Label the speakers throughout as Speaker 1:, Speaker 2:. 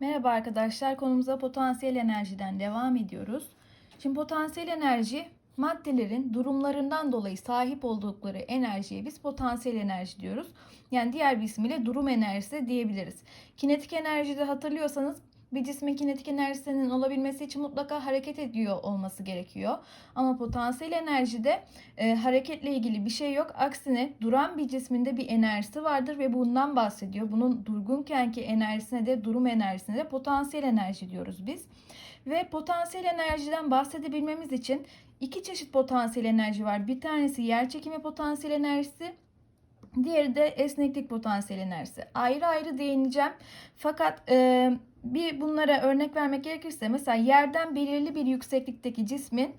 Speaker 1: Merhaba arkadaşlar, konumuza potansiyel enerjiden devam ediyoruz. Şimdi potansiyel enerji maddelerin durumlarından dolayı sahip oldukları enerjiye biz potansiyel enerji diyoruz. Yani diğer bir ismiyle durum enerjisi diyebiliriz. Kinetik enerjide hatırlıyorsanız bir cismin kinetik enerjisinin olabilmesi için mutlaka hareket ediyor olması gerekiyor. Ama potansiyel enerjide e, hareketle ilgili bir şey yok. Aksine duran bir cisminde bir enerjisi vardır ve bundan bahsediyor. Bunun durgunkenki enerjisine de durum enerjisine de potansiyel enerji diyoruz biz. Ve potansiyel enerjiden bahsedebilmemiz için iki çeşit potansiyel enerji var. Bir tanesi yer çekimi potansiyel enerjisi, Diğeri de esneklik potansiyel enerjisi. Ayrı ayrı değineceğim. Fakat e, bir bunlara örnek vermek gerekirse mesela yerden belirli bir yükseklikteki cismin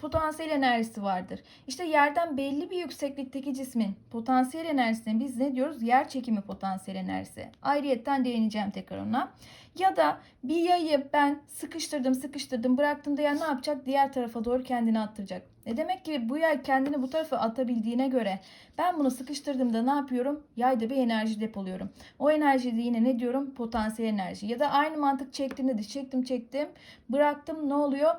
Speaker 1: potansiyel enerjisi vardır. İşte yerden belli bir yükseklikteki cismin potansiyel enerjisine biz ne diyoruz? Yer çekimi potansiyel enerjisi. Ayrıyetten değineceğim tekrar ona. Ya da bir yayı ben sıkıştırdım sıkıştırdım bıraktım da ya ne yapacak? Diğer tarafa doğru kendini attıracak. E demek ki bu yay kendini bu tarafa atabildiğine göre ben bunu sıkıştırdığımda ne yapıyorum? Yayda bir enerji depoluyorum. O enerjiyi de yine ne diyorum? Potansiyel enerji. Ya da aynı mantık çektiğinde de çektim çektim bıraktım ne oluyor?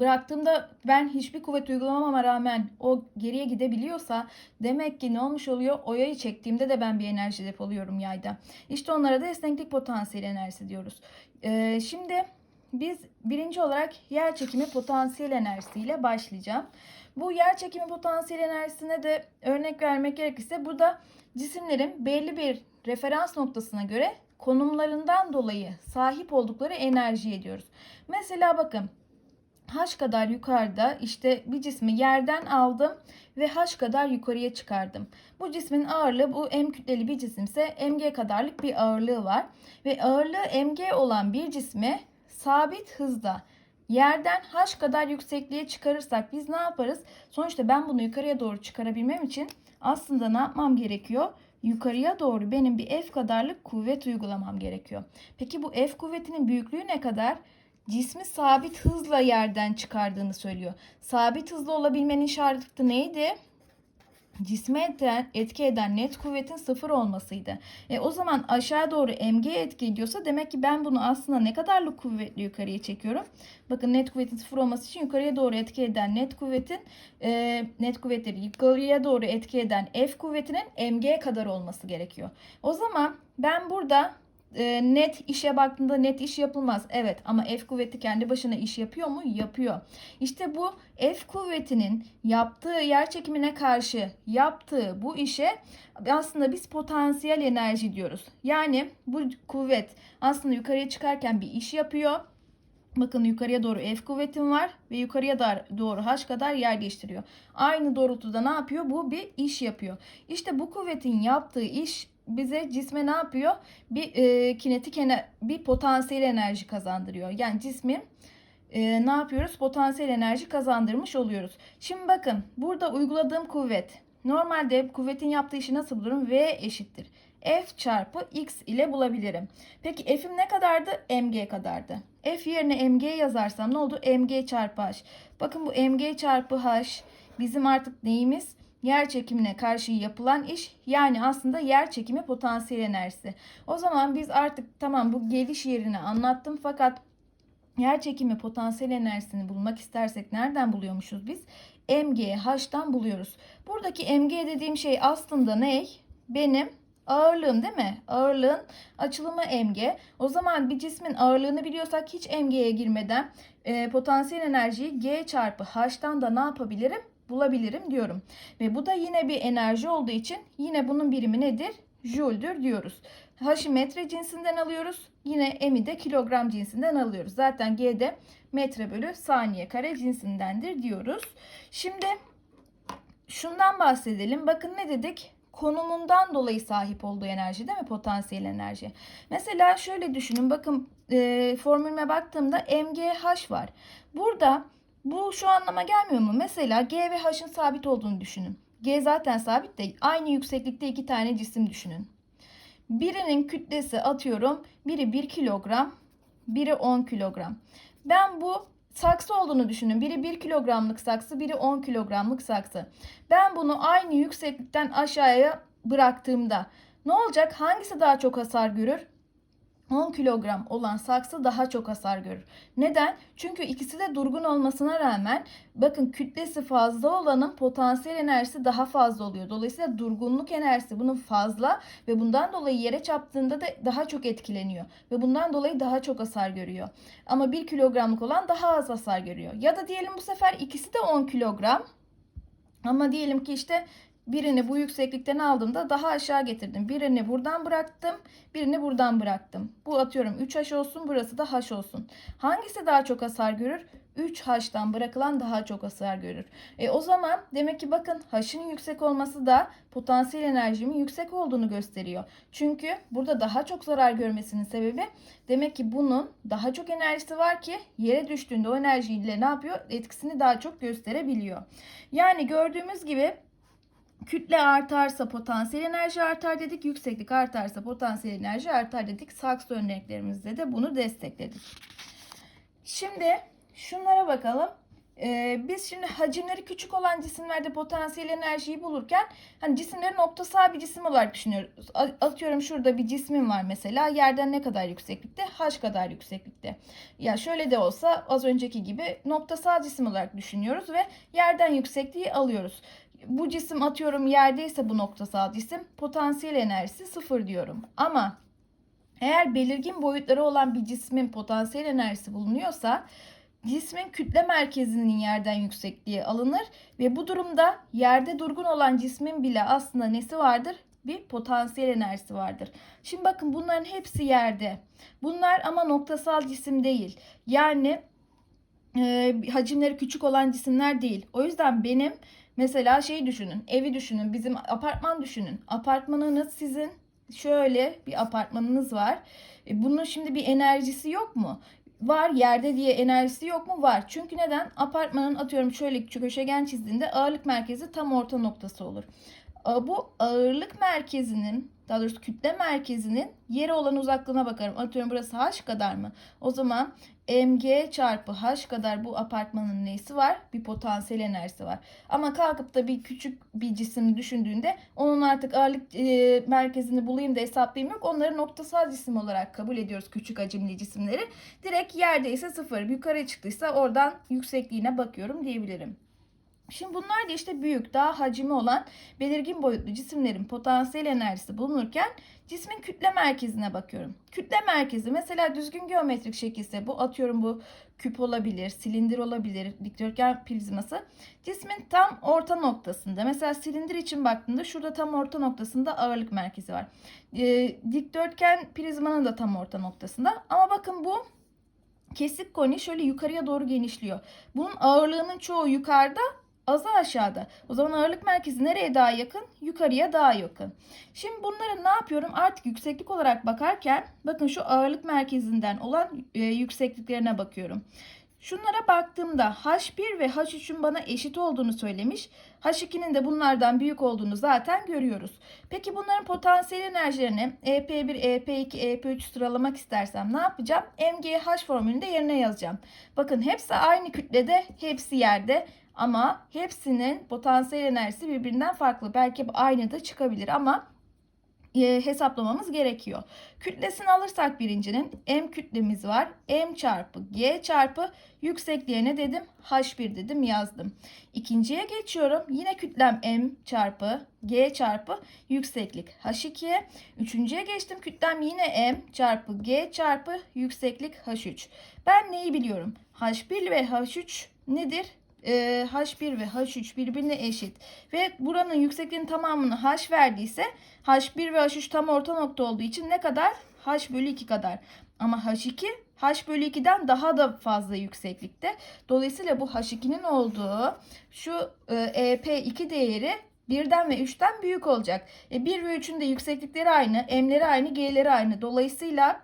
Speaker 1: Bıraktığımda ben hiçbir kuvvet uygulamama rağmen o geriye gidebiliyorsa demek ki ne olmuş oluyor? O yayı çektiğimde de ben bir enerji depoluyorum yayda. İşte onlara da esneklik potansiyel enerjisi diyoruz. Ee, şimdi biz birinci olarak yer çekimi potansiyel enerjisiyle başlayacağım. Bu yer çekimi potansiyel enerjisine de örnek vermek gerekirse burada cisimlerin belli bir referans noktasına göre konumlarından dolayı sahip oldukları enerji ediyoruz. Mesela bakın h kadar yukarıda işte bir cismi yerden aldım ve h kadar yukarıya çıkardım. Bu cismin ağırlığı bu m kütleli bir cisimse mg kadarlık bir ağırlığı var. Ve ağırlığı mg olan bir cismi sabit hızda yerden h kadar yüksekliğe çıkarırsak biz ne yaparız? Sonuçta ben bunu yukarıya doğru çıkarabilmem için aslında ne yapmam gerekiyor? Yukarıya doğru benim bir F kadarlık kuvvet uygulamam gerekiyor. Peki bu F kuvvetinin büyüklüğü ne kadar? Cismi sabit hızla yerden çıkardığını söylüyor. Sabit hızlı olabilmenin şartı neydi? Cisme eden, etki eden net kuvvetin sıfır olmasıydı. E, o zaman aşağı doğru mg etki ediyorsa demek ki ben bunu aslında ne kadarlık kuvvetli yukarıya çekiyorum. Bakın net kuvvetin sıfır olması için yukarıya doğru etki eden net kuvvetin e, net kuvvetleri yukarıya doğru etki eden F kuvvetinin mg kadar olması gerekiyor. O zaman ben burada e, net işe baktığında net iş yapılmaz. Evet ama F kuvveti kendi başına iş yapıyor mu? Yapıyor. İşte bu F kuvvetinin yaptığı yer çekimine karşı yaptığı bu işe aslında biz potansiyel enerji diyoruz. Yani bu kuvvet aslında yukarıya çıkarken bir iş yapıyor. Bakın yukarıya doğru F kuvvetim var ve yukarıya doğru H kadar yer değiştiriyor. Aynı doğrultuda ne yapıyor? Bu bir iş yapıyor. İşte bu kuvvetin yaptığı iş bize cisme ne yapıyor? Bir e, kinetik bir potansiyel enerji kazandırıyor. Yani cismin e, ne yapıyoruz? Potansiyel enerji kazandırmış oluyoruz. Şimdi bakın burada uyguladığım kuvvet. Normalde kuvvetin yaptığı işi nasıl bulurum? V eşittir. F çarpı X ile bulabilirim. Peki F'im ne kadardı? Mg kadardı. F yerine Mg yazarsam ne oldu? Mg çarpı H. Bakın bu Mg çarpı H bizim artık neyimiz? Yer çekimine karşı yapılan iş yani aslında yer çekimi potansiyel enerjisi. O zaman biz artık tamam bu geliş yerini anlattım fakat yer çekimi potansiyel enerjisini bulmak istersek nereden buluyormuşuz biz? MGH'dan buluyoruz. Buradaki MG dediğim şey aslında ne? Benim ağırlığım değil mi? Ağırlığın açılımı mg. O zaman bir cismin ağırlığını biliyorsak hiç mg'ye girmeden e, potansiyel enerjiyi g çarpı h'tan da ne yapabilirim? Bulabilirim diyorum. Ve bu da yine bir enerji olduğu için yine bunun birimi nedir? Joule'dür diyoruz. H'ı metre cinsinden alıyoruz. Yine M'i de kilogram cinsinden alıyoruz. Zaten G'de metre bölü saniye kare cinsindendir diyoruz. Şimdi şundan bahsedelim. Bakın ne dedik? konumundan dolayı sahip olduğu enerji değil mi? Potansiyel enerji. Mesela şöyle düşünün. Bakın e, formülüme baktığımda MGH var. Burada bu şu anlama gelmiyor mu? Mesela G ve H'ın sabit olduğunu düşünün. G zaten sabit de aynı yükseklikte iki tane cisim düşünün. Birinin kütlesi atıyorum. Biri 1 kilogram, biri 10 kilogram. Ben bu saksı olduğunu düşünün. Biri 1 kilogramlık saksı, biri 10 kilogramlık saksı. Ben bunu aynı yükseklikten aşağıya bıraktığımda ne olacak? Hangisi daha çok hasar görür? 10 kilogram olan saksı daha çok hasar görür. Neden? Çünkü ikisi de durgun olmasına rağmen bakın kütlesi fazla olanın potansiyel enerjisi daha fazla oluyor. Dolayısıyla durgunluk enerjisi bunun fazla ve bundan dolayı yere çarptığında da daha çok etkileniyor. Ve bundan dolayı daha çok hasar görüyor. Ama 1 kilogramlık olan daha az hasar görüyor. Ya da diyelim bu sefer ikisi de 10 kilogram. Ama diyelim ki işte birini bu yükseklikten aldığımda daha aşağı getirdim. Birini buradan bıraktım, birini buradan bıraktım. Bu atıyorum 3H olsun, burası da H olsun. Hangisi daha çok hasar görür? 3H'tan bırakılan daha çok hasar görür. E o zaman demek ki bakın H'ın yüksek olması da potansiyel enerjimin yüksek olduğunu gösteriyor. Çünkü burada daha çok zarar görmesinin sebebi demek ki bunun daha çok enerjisi var ki yere düştüğünde o enerjiyle ne yapıyor? Etkisini daha çok gösterebiliyor. Yani gördüğümüz gibi Kütle artarsa potansiyel enerji artar dedik. Yükseklik artarsa potansiyel enerji artar dedik. Saksı örneklerimizde de bunu destekledik. Şimdi şunlara bakalım. Ee, biz şimdi hacimleri küçük olan cisimlerde potansiyel enerjiyi bulurken hani cisimleri noktasal bir cisim olarak düşünüyoruz. Atıyorum şurada bir cismim var mesela yerden ne kadar yükseklikte? H kadar yükseklikte. Ya şöyle de olsa az önceki gibi noktasal cisim olarak düşünüyoruz ve yerden yüksekliği alıyoruz bu cisim atıyorum yerdeyse bu noktasal cisim potansiyel enerjisi sıfır diyorum. Ama eğer belirgin boyutları olan bir cismin potansiyel enerjisi bulunuyorsa cismin kütle merkezinin yerden yüksekliği alınır ve bu durumda yerde durgun olan cismin bile aslında nesi vardır? Bir potansiyel enerjisi vardır. Şimdi bakın bunların hepsi yerde. Bunlar ama noktasal cisim değil. Yani e, hacimleri küçük olan cisimler değil. O yüzden benim Mesela şey düşünün, evi düşünün, bizim apartman düşünün. Apartmanınız sizin şöyle bir apartmanınız var. E, bunun şimdi bir enerjisi yok mu? Var yerde diye enerjisi yok mu? Var. Çünkü neden? Apartmanın atıyorum şöyle köşegen çizdiğinde ağırlık merkezi tam orta noktası olur. Bu ağırlık merkezinin daha doğrusu kütle merkezinin yere olan uzaklığına bakarım. Atıyorum burası h kadar mı? O zaman mg çarpı h kadar bu apartmanın neysi var? Bir potansiyel enerjisi var. Ama kalkıp da bir küçük bir cisim düşündüğünde onun artık ağırlık e, merkezini bulayım da hesaplayayım yok. Onları noktasal cisim olarak kabul ediyoruz küçük hacimli cisimleri. Direkt yerdeyse sıfır. Yukarı çıktıysa oradan yüksekliğine bakıyorum diyebilirim. Şimdi bunlar da işte büyük, daha hacmi olan belirgin boyutlu cisimlerin potansiyel enerjisi bulunurken cismin kütle merkezine bakıyorum. Kütle merkezi mesela düzgün geometrik şekilse bu atıyorum bu küp olabilir, silindir olabilir, dikdörtgen prizması. Cismin tam orta noktasında. Mesela silindir için baktığında şurada tam orta noktasında ağırlık merkezi var. E, dikdörtgen prizmanın da tam orta noktasında. Ama bakın bu kesik koni şöyle yukarıya doğru genişliyor. Bunun ağırlığının çoğu yukarıda, azı aşağıda. O zaman ağırlık merkezi nereye daha yakın? Yukarıya daha yakın. Şimdi bunları ne yapıyorum? Artık yükseklik olarak bakarken bakın şu ağırlık merkezinden olan e, yüksekliklerine bakıyorum. Şunlara baktığımda H1 ve H3'ün bana eşit olduğunu söylemiş. H2'nin de bunlardan büyük olduğunu zaten görüyoruz. Peki bunların potansiyel enerjilerini EP1, EP2, EP3 sıralamak istersem ne yapacağım? MGH formülünde yerine yazacağım. Bakın hepsi aynı kütlede, hepsi yerde. Ama hepsinin potansiyel enerjisi birbirinden farklı. Belki aynı da çıkabilir ama e, hesaplamamız gerekiyor. Kütlesini alırsak birincinin M kütlemiz var. M çarpı G çarpı yüksekliğe ne dedim? H1 dedim yazdım. İkinciye geçiyorum. Yine kütlem M çarpı G çarpı yükseklik H2'ye. Üçüncüye geçtim. Kütlem yine M çarpı G çarpı yükseklik H3. Ben neyi biliyorum? H1 ve H3 nedir? E, H1 ve H3 birbirine eşit ve buranın yüksekliğinin tamamını H verdiyse H1 ve H3 tam orta nokta olduğu için ne kadar? H bölü 2 kadar. Ama H2 H bölü 2'den daha da fazla yükseklikte. Dolayısıyla bu H2'nin olduğu şu e, EP2 değeri 1'den ve 3'ten büyük olacak. E, 1 ve 3'ün de yükseklikleri aynı, M'leri aynı, G'leri aynı. Dolayısıyla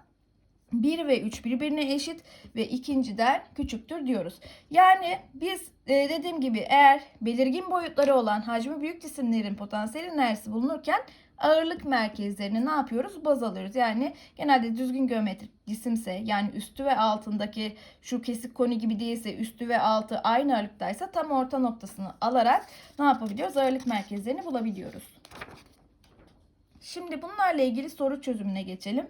Speaker 1: 1 ve 3 birbirine eşit ve ikinciden küçüktür diyoruz. Yani biz e, dediğim gibi eğer belirgin boyutları olan hacmi büyük cisimlerin potansiyel enerjisi bulunurken ağırlık merkezlerini ne yapıyoruz? Baz alıyoruz. Yani genelde düzgün geometrik cisimse yani üstü ve altındaki şu kesik koni gibi değilse üstü ve altı aynı ağırlıktaysa tam orta noktasını alarak ne yapabiliyoruz? Ağırlık merkezlerini bulabiliyoruz. Şimdi bunlarla ilgili soru çözümüne geçelim.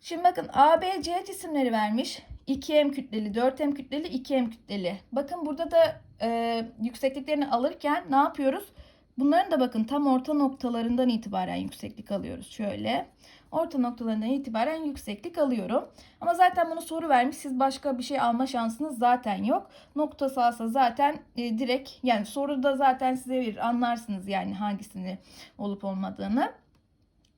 Speaker 1: Şimdi bakın A, B, C cisimleri vermiş. 2M kütleli, 4M kütleli, 2M kütleli. Bakın burada da e, yüksekliklerini alırken ne yapıyoruz? Bunların da bakın tam orta noktalarından itibaren yükseklik alıyoruz. Şöyle orta noktalarından itibaren yükseklik alıyorum. Ama zaten bunu soru vermiş. Siz başka bir şey alma şansınız zaten yok. Noktası alsa zaten e, direkt yani soruda zaten size verir. Anlarsınız yani hangisini olup olmadığını.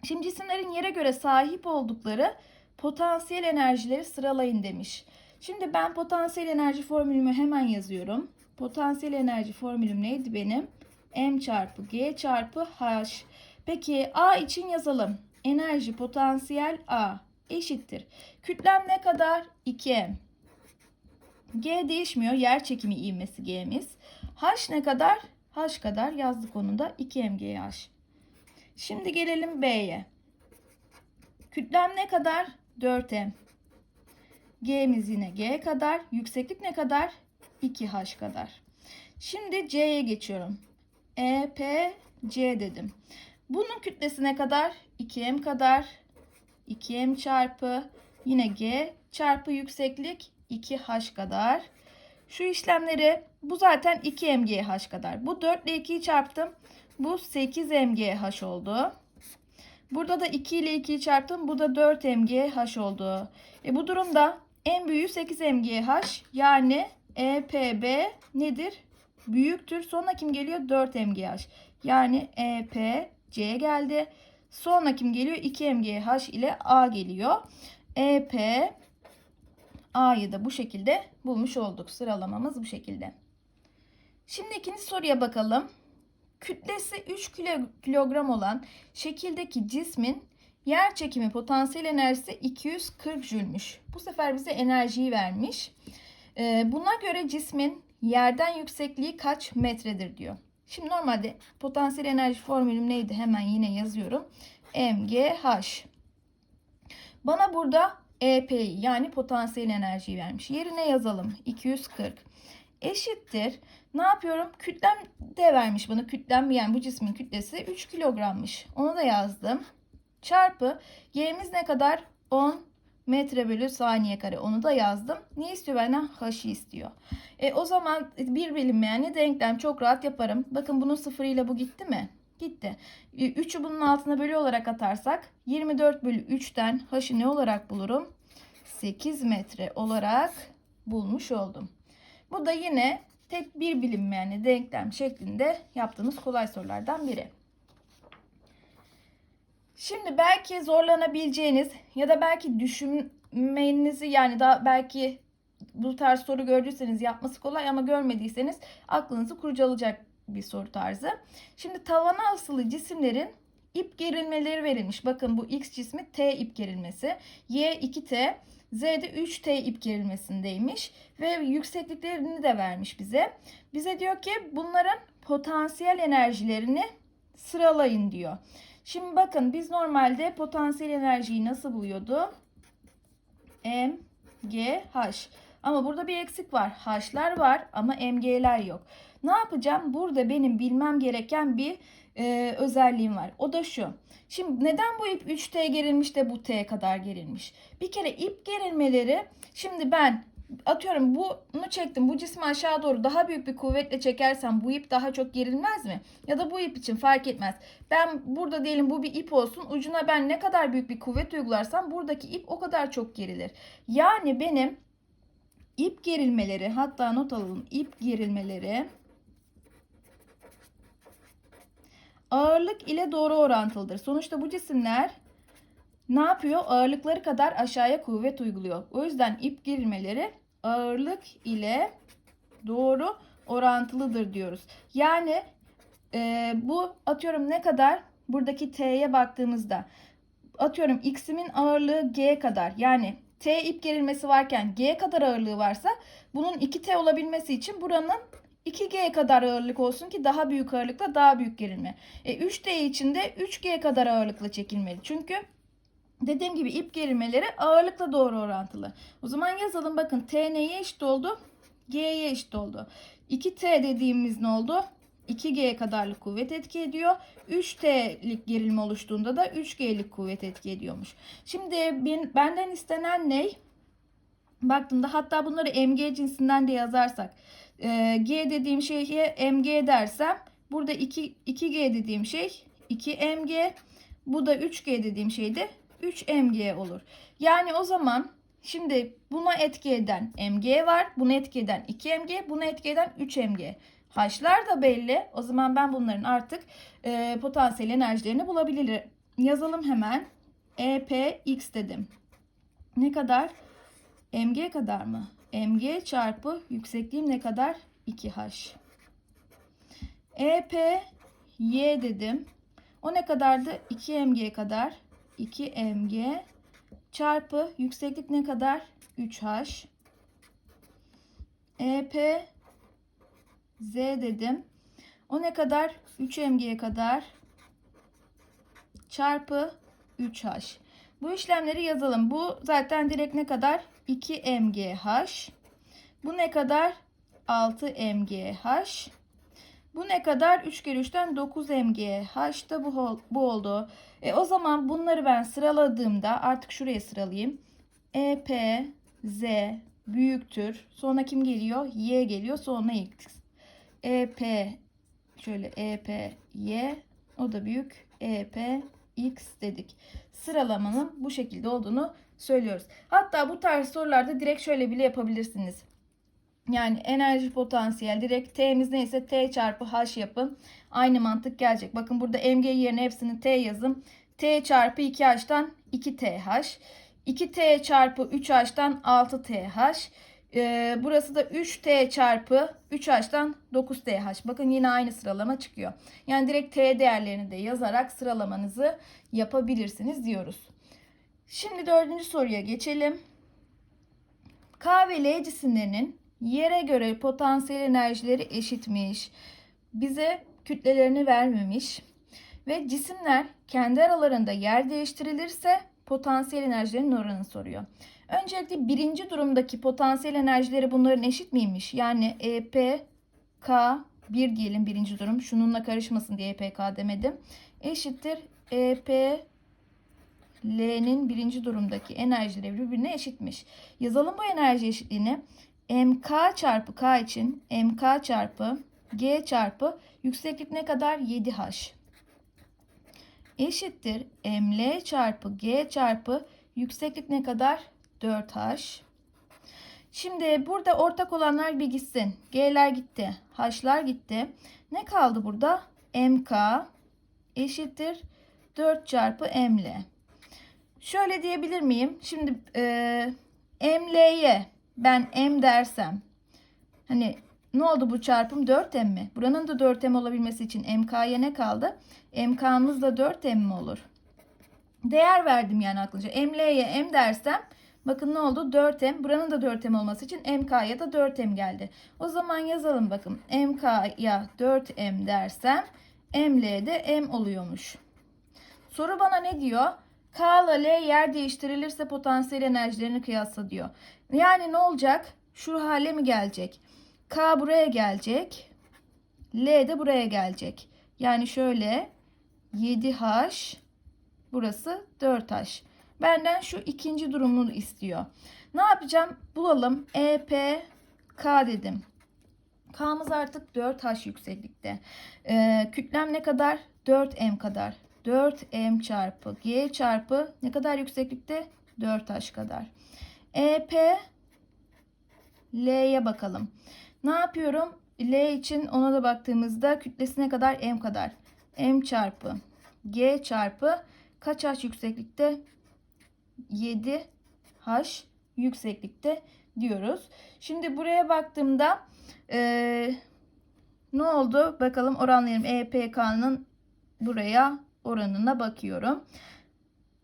Speaker 1: Şimdi cisimlerin yere göre sahip oldukları potansiyel enerjileri sıralayın demiş. Şimdi ben potansiyel enerji formülümü hemen yazıyorum. Potansiyel enerji formülüm neydi benim? M çarpı G çarpı H. Peki A için yazalım. Enerji potansiyel A eşittir. Kütlem ne kadar? 2M. G değişmiyor. Yer çekimi ivmesi G'miz. H ne kadar? H kadar yazdık onu da 2mgh. Şimdi gelelim B'ye. Kütlem ne kadar? 4m. G'miz yine G kadar. Yükseklik ne kadar? 2h kadar. Şimdi C'ye geçiyorum. E, P, C dedim. Bunun kütlesi ne kadar? 2m kadar. 2m çarpı yine G çarpı yükseklik 2h kadar. Şu işlemleri bu zaten 2mgh kadar. Bu 4 ile 2'yi çarptım. Bu 8mgh oldu. Burada da 2 ile 2'yi çarptım. Bu da 4mgh oldu. E bu durumda en büyüğü 8mgh yani EPB nedir? Büyüktür. Sonra kim geliyor? 4mgh. Yani EP C geldi. Sonra kim geliyor? 2mgh ile A geliyor. EP A'yı da bu şekilde bulmuş olduk. Sıralamamız bu şekilde. Şimdi ikinci soruya bakalım. Kütlesi 3 kilo- kilogram olan şekildeki cismin yer çekimi potansiyel enerjisi 240 jülmüş. Bu sefer bize enerjiyi vermiş. Ee, buna göre cismin yerden yüksekliği kaç metredir diyor. Şimdi normalde potansiyel enerji formülüm neydi? Hemen yine yazıyorum. MGH. Bana burada EP'yi yani potansiyel enerjiyi vermiş. Yerine yazalım. 240 eşittir. Ne yapıyorum? Kütlem de vermiş bana. Kütlem yani bu cismin kütlesi 3 kilogrammış. Onu da yazdım. Çarpı Y'miz ne kadar? 10 metre bölü saniye kare. Onu da yazdım. Ne istiyor benden? H'ı istiyor. E, o zaman bir bilinmeyenli denklem çok rahat yaparım. Bakın bunun sıfırıyla bu gitti mi? Gitti. 3'ü bunun altına bölü olarak atarsak 24 bölü 3'ten H'ı ne olarak bulurum? 8 metre olarak bulmuş oldum. Bu da yine tek bir bilinmeyenli denklem şeklinde yaptığımız kolay sorulardan biri. Şimdi belki zorlanabileceğiniz ya da belki düşünmenizi yani daha belki bu tarz soru gördüyseniz yapması kolay ama görmediyseniz aklınızı kurcalayacak bir soru tarzı. Şimdi tavana asılı cisimlerin ip gerilmeleri verilmiş. Bakın bu X cismi T ip gerilmesi. Y 2T, Z'de 3T ip gerilmesindeymiş. Ve yüksekliklerini de vermiş bize. Bize diyor ki bunların potansiyel enerjilerini sıralayın diyor. Şimdi bakın biz normalde potansiyel enerjiyi nasıl buluyorduk? M, G, H. Ama burada bir eksik var. H'lar var ama MG'ler yok. Ne yapacağım? Burada benim bilmem gereken bir e, özelliğim var. O da şu. Şimdi neden bu ip 3T gerilmiş de bu T kadar gerilmiş? Bir kere ip gerilmeleri şimdi ben atıyorum bunu çektim bu cismi aşağı doğru daha büyük bir kuvvetle çekersem bu ip daha çok gerilmez mi? Ya da bu ip için fark etmez. Ben burada diyelim bu bir ip olsun ucuna ben ne kadar büyük bir kuvvet uygularsam buradaki ip o kadar çok gerilir. Yani benim ip gerilmeleri hatta not alalım ip gerilmeleri ağırlık ile doğru orantılıdır. Sonuçta bu cisimler ne yapıyor? Ağırlıkları kadar aşağıya kuvvet uyguluyor. O yüzden ip gerilmeleri ağırlık ile doğru orantılıdır diyoruz. Yani e, bu atıyorum ne kadar? Buradaki T'ye baktığımızda atıyorum X'imin ağırlığı G kadar. Yani T ip gerilmesi varken G kadar ağırlığı varsa bunun 2T olabilmesi için buranın 2G kadar ağırlık olsun ki daha büyük ağırlıkla daha büyük gerilme. E, 3D için de 3G kadar ağırlıkla çekilmeli. Çünkü dediğim gibi ip gerilmeleri ağırlıkla doğru orantılı. O zaman yazalım bakın T neye eşit oldu? G'ye eşit oldu. 2T dediğimiz ne oldu? 2G kadarlık kuvvet etki ediyor. 3T'lik gerilme oluştuğunda da 3G'lik kuvvet etki ediyormuş. Şimdi ben- benden istenen ne? Baktığımda hatta bunları mg cinsinden de yazarsak e, g dediğim şeye mg dersem burada 2, 2g dediğim şey 2 mg bu da 3g dediğim şey de 3 mg olur. Yani o zaman şimdi buna etki eden mg var. Buna etki eden 2 mg. Buna etki eden 3 mg. H'lar da belli. O zaman ben bunların artık e, potansiyel enerjilerini bulabilirim. Yazalım hemen. EPX dedim. Ne kadar? mg kadar mı? Mg çarpı yüksekliğim ne kadar? 2h. EP y dedim. O ne kadardı? 2 mg kadar. 2 mg çarpı yükseklik ne kadar? 3h. EP z dedim. O ne kadar? 3 mg'ye kadar çarpı 3h. Bu işlemleri yazalım. Bu zaten direkt ne kadar? 2 mgh. Bu ne kadar? 6 mgh. Bu ne kadar? 3 kere 3'ten 9 mgh da bu, bu oldu. E, o zaman bunları ben sıraladığımda artık şuraya sıralayayım. EP, Z büyüktür. Sonra kim geliyor? Y geliyor. Sonra X. EP şöyle EP, Y o da büyük. EP, X dedik. Sıralamanın bu şekilde olduğunu söylüyoruz. Hatta bu tarz sorularda direkt şöyle bile yapabilirsiniz. Yani enerji potansiyel direkt T'miz neyse T çarpı H yapın. Aynı mantık gelecek. Bakın burada MG yerine hepsini T yazın. T çarpı 2H'tan 2TH. 2T çarpı 3H'tan 6TH. Ee, burası da 3T çarpı 3H'tan 9TH. Bakın yine aynı sıralama çıkıyor. Yani direkt T değerlerini de yazarak sıralamanızı yapabilirsiniz diyoruz. Şimdi dördüncü soruya geçelim. K ve L cisimlerinin yere göre potansiyel enerjileri eşitmiş. Bize kütlelerini vermemiş. Ve cisimler kendi aralarında yer değiştirilirse potansiyel enerjilerin oranını soruyor. Öncelikle birinci durumdaki potansiyel enerjileri bunların eşit miymiş? Yani EP, K, 1 diyelim birinci durum. Şununla karışmasın diye EPK demedim. Eşittir EP, L'nin birinci durumdaki enerjileri birbirine eşitmiş. Yazalım bu enerji eşitliğini. MK çarpı K için MK çarpı G çarpı yükseklik ne kadar? 7H. Eşittir ML çarpı G çarpı yükseklik ne kadar? 4H. Şimdi burada ortak olanlar bir gitsin. G'ler gitti. H'lar gitti. Ne kaldı burada? MK eşittir 4 çarpı ML. Şöyle diyebilir miyim? Şimdi e, ML'ye ben M dersem hani ne oldu bu çarpım 4M mi? Buranın da 4M olabilmesi için MK'ya ne kaldı? MK'mız da 4M mi olur? Değer verdim yani aklınca. ML'ye M dersem bakın ne oldu? 4M. Buranın da 4M olması için MK'ya da 4M geldi. O zaman yazalım bakın. MK'ya 4M dersem ML'de M oluyormuş. Soru bana ne diyor? K ile L yer değiştirilirse potansiyel enerjilerini kıyasla diyor. Yani ne olacak? Şu hale mi gelecek? K buraya gelecek. L de buraya gelecek. Yani şöyle 7H burası 4H. Benden şu ikinci durumunu istiyor. Ne yapacağım? Bulalım. EP K dedim. K'mız artık 4H yükseklikte. Ee, kütlem ne kadar? 4M kadar. 4M çarpı G çarpı ne kadar yükseklikte? 4H kadar. EP L'ye bakalım. Ne yapıyorum? L için ona da baktığımızda kütlesine kadar M kadar. M çarpı G çarpı kaç H yükseklikte? 7 H yükseklikte diyoruz. Şimdi buraya baktığımda eee, ne oldu? Bakalım oranlayalım. EPK'nın buraya oranına bakıyorum.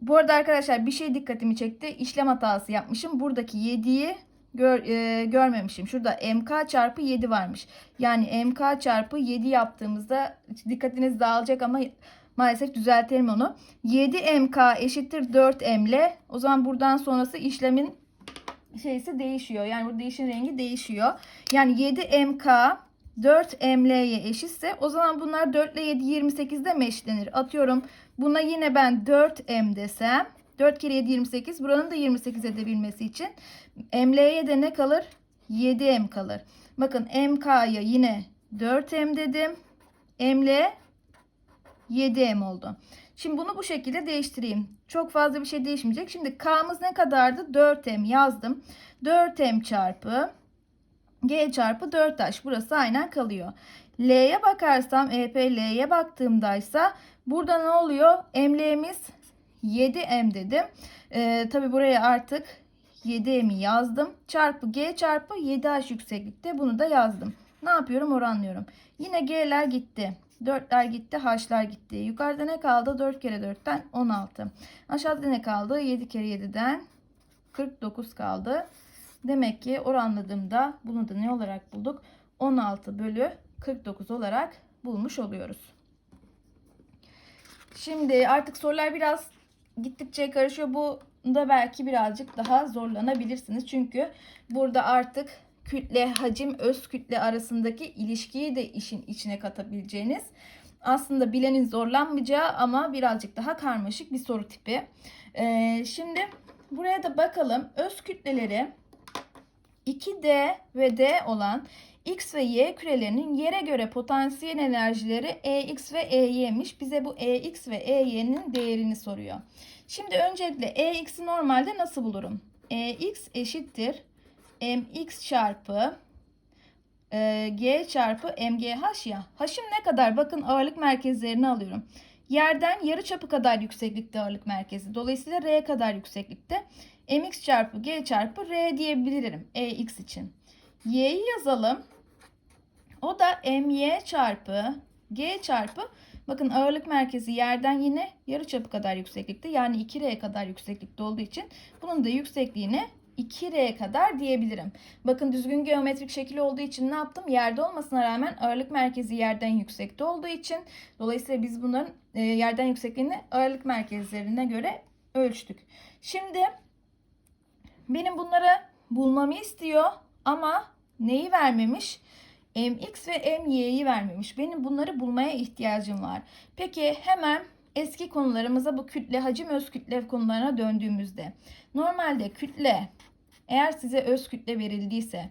Speaker 1: Bu arada arkadaşlar bir şey dikkatimi çekti. İşlem hatası yapmışım. Buradaki 7'yi gör, e, görmemişim. Şurada MK çarpı 7 varmış. Yani MK çarpı 7 yaptığımızda dikkatiniz dağılacak ama maalesef düzeltelim onu. 7 MK eşittir 4 ML. O zaman buradan sonrası işlemin şeysi değişiyor. Yani burada işin rengi değişiyor. Yani 7 MK 4ML'ye eşitse o zaman bunlar 4 ile 7 28'de mi eşitlenir? Atıyorum buna yine ben 4M desem 4 kere 7 28 buranın da 28 edebilmesi için ML'ye de ne kalır? 7M kalır. Bakın MK'ya yine 4M dedim. ML 7M oldu. Şimdi bunu bu şekilde değiştireyim. Çok fazla bir şey değişmeyecek. Şimdi K'mız ne kadardı? 4M yazdım. 4M çarpı G çarpı 4H. Burası aynen kalıyor. L'ye bakarsam EP L'ye baktığımdaysa burada ne oluyor? ML'miz 7M dedim. Ee, Tabi buraya artık 7M'i yazdım. Çarpı G çarpı 7H yükseklikte bunu da yazdım. Ne yapıyorum? Oranlıyorum. Yine G'ler gitti. 4'ler gitti, H'lar gitti. Yukarıda ne kaldı? 4 kere 4'ten 16. Aşağıda ne kaldı? 7 kere 7'den 49 kaldı. Demek ki oranladığımda bunu da ne olarak bulduk? 16 bölü 49 olarak bulmuş oluyoruz. Şimdi artık sorular biraz gittikçe karışıyor. Bu da belki birazcık daha zorlanabilirsiniz. Çünkü burada artık kütle, hacim, öz kütle arasındaki ilişkiyi de işin içine katabileceğiniz aslında bilenin zorlanmayacağı ama birazcık daha karmaşık bir soru tipi. Ee, şimdi buraya da bakalım. Öz kütleleri 2D ve D olan X ve Y kürelerinin yere göre potansiyel enerjileri EX ve EY'miş. Bize bu EX ve EY'nin değerini soruyor. Şimdi öncelikle EX'i normalde nasıl bulurum? EX eşittir mx çarpı e, g çarpı mgh ya. H'im ne kadar? Bakın ağırlık merkezlerini alıyorum. Yerden yarı çapı kadar yükseklikte ağırlık merkezi. Dolayısıyla r kadar yükseklikte. Mx çarpı g çarpı r diyebilirim ex için. y'yi yazalım. O da my çarpı g çarpı bakın ağırlık merkezi yerden yine yarı çapı kadar yükseklikte. Yani 2r kadar yükseklikte olduğu için bunun da yüksekliğini 2R kadar diyebilirim. Bakın düzgün geometrik şekil olduğu için ne yaptım? Yerde olmasına rağmen ağırlık merkezi yerden yüksekte olduğu için dolayısıyla biz bunların e, yerden yüksekliğini ağırlık merkezlerine göre ölçtük. Şimdi benim bunları bulmamı istiyor ama neyi vermemiş? mx ve my'yi vermemiş. Benim bunları bulmaya ihtiyacım var. Peki hemen eski konularımıza bu kütle, hacim, öz kütle konularına döndüğümüzde normalde kütle eğer size öz kütle verildiyse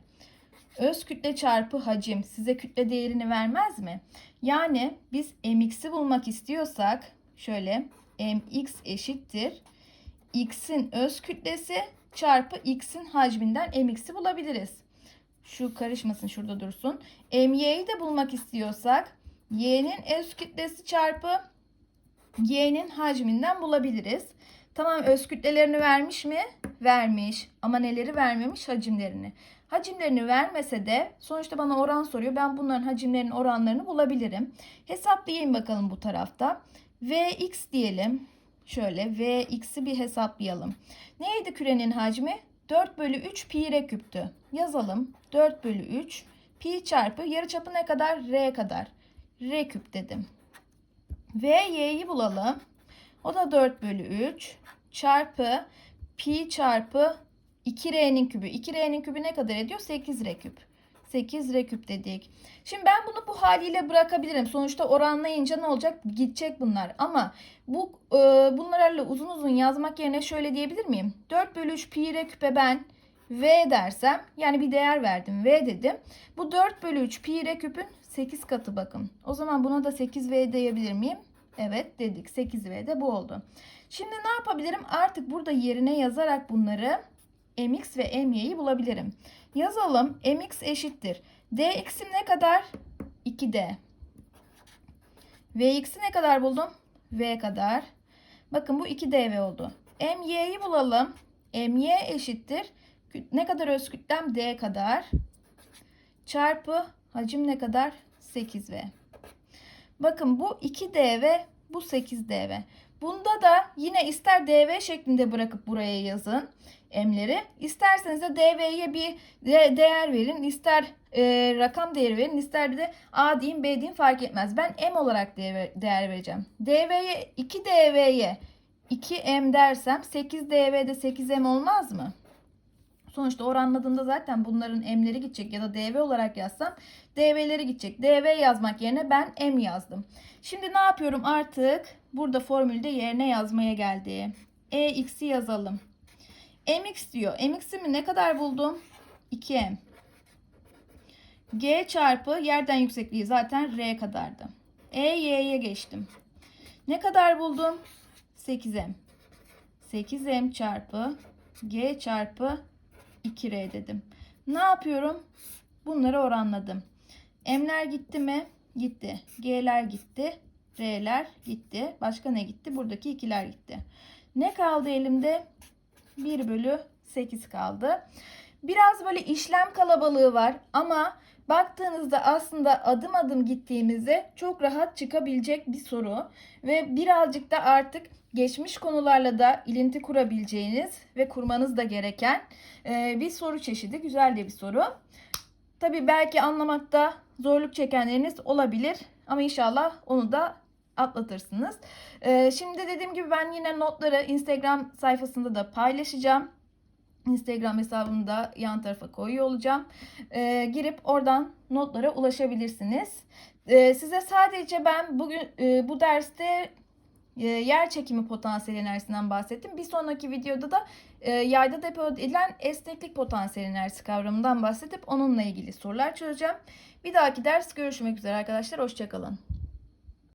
Speaker 1: öz kütle çarpı hacim size kütle değerini vermez mi? Yani biz mx'i bulmak istiyorsak şöyle mx eşittir x'in öz kütlesi çarpı x'in hacminden mx'i bulabiliriz. Şu karışmasın şurada dursun. my'yi de bulmak istiyorsak y'nin öz kütlesi çarpı y'nin hacminden bulabiliriz. Tamam öz kütlelerini vermiş mi? Vermiş. Ama neleri vermemiş? Hacimlerini. Hacimlerini vermese de sonuçta bana oran soruyor. Ben bunların hacimlerinin oranlarını bulabilirim. Hesaplayayım bakalım bu tarafta. Vx diyelim. Şöyle Vx'i bir hesaplayalım. Neydi kürenin hacmi? 4 bölü 3 pi r küptü. Yazalım. 4 bölü 3 pi çarpı yarıçapı ne kadar? R kadar. R küp dedim. Vy'yi bulalım. O da 4 bölü 3 çarpı pi çarpı 2r'nin kübü. 2r'nin kübü ne kadar ediyor? 8r küp. 8 r küp dedik. Şimdi ben bunu bu haliyle bırakabilirim. Sonuçta oranlayınca ne olacak? Gidecek bunlar. Ama bu e, bunlarla uzun uzun yazmak yerine şöyle diyebilir miyim? 4 bölü 3 pi r küpe ben v dersem yani bir değer verdim v dedim. Bu 4 bölü 3 pi r küpün 8 katı bakın. O zaman buna da 8v diyebilir miyim? Evet dedik 8v de bu oldu. Şimdi ne yapabilirim? Artık burada yerine yazarak bunları mx ve my'yi bulabilirim. Yazalım. mx eşittir. dx'im ne kadar? 2d. vx'i ne kadar buldum? v kadar. Bakın bu 2dv oldu. my'yi bulalım. my eşittir. Ne kadar öz kütlem? d kadar. Çarpı hacim ne kadar? 8v. Bakın bu 2dv bu 8dv. Bunda da yine ister dv şeklinde bırakıp buraya yazın m'leri. İsterseniz de dv'ye bir değer verin. İster e, rakam değeri verin. ister de a diyeyim b diyeyim fark etmez. Ben m olarak değer vereceğim. dv'ye 2 dv'ye 2m dersem 8 dv'de 8m olmaz mı? Sonuçta oranladığında zaten bunların m'leri gidecek ya da dv olarak yazsam dv'leri gidecek. dv yazmak yerine ben m yazdım. Şimdi ne yapıyorum artık? Burada formülde yerine yazmaya geldi. e x'i yazalım. Mx diyor. mx'imi ne kadar buldum? 2m. g çarpı yerden yüksekliği zaten r kadardı. e y'ye geçtim. Ne kadar buldum? 8m. 8m çarpı g çarpı 2r dedim. Ne yapıyorum? Bunları oranladım. M'ler gitti mi? Gitti. G'ler gitti. R'ler gitti. Başka ne gitti? Buradaki ikiler gitti. Ne kaldı elimde? 1 bölü 8 kaldı. Biraz böyle işlem kalabalığı var ama baktığınızda aslında adım adım gittiğimizde çok rahat çıkabilecek bir soru ve birazcık da artık geçmiş konularla da ilinti kurabileceğiniz ve kurmanız da gereken e, bir soru çeşidi. Güzel de bir soru. Tabii belki anlamakta zorluk çekenleriniz olabilir ama inşallah onu da atlatırsınız. E, Şimdi dediğim gibi ben yine notları Instagram sayfasında da paylaşacağım. Instagram hesabımı da yan tarafa koyuyor olacağım. Ee, girip oradan notlara ulaşabilirsiniz. Ee, size sadece ben bugün e, bu derste e, yer çekimi potansiyel enerjisinden bahsettim. Bir sonraki videoda da e, yayda depo edilen esneklik potansiyel enerjisi kavramından bahsedip onunla ilgili sorular çözeceğim. Bir dahaki ders görüşmek üzere arkadaşlar. Hoşçakalın.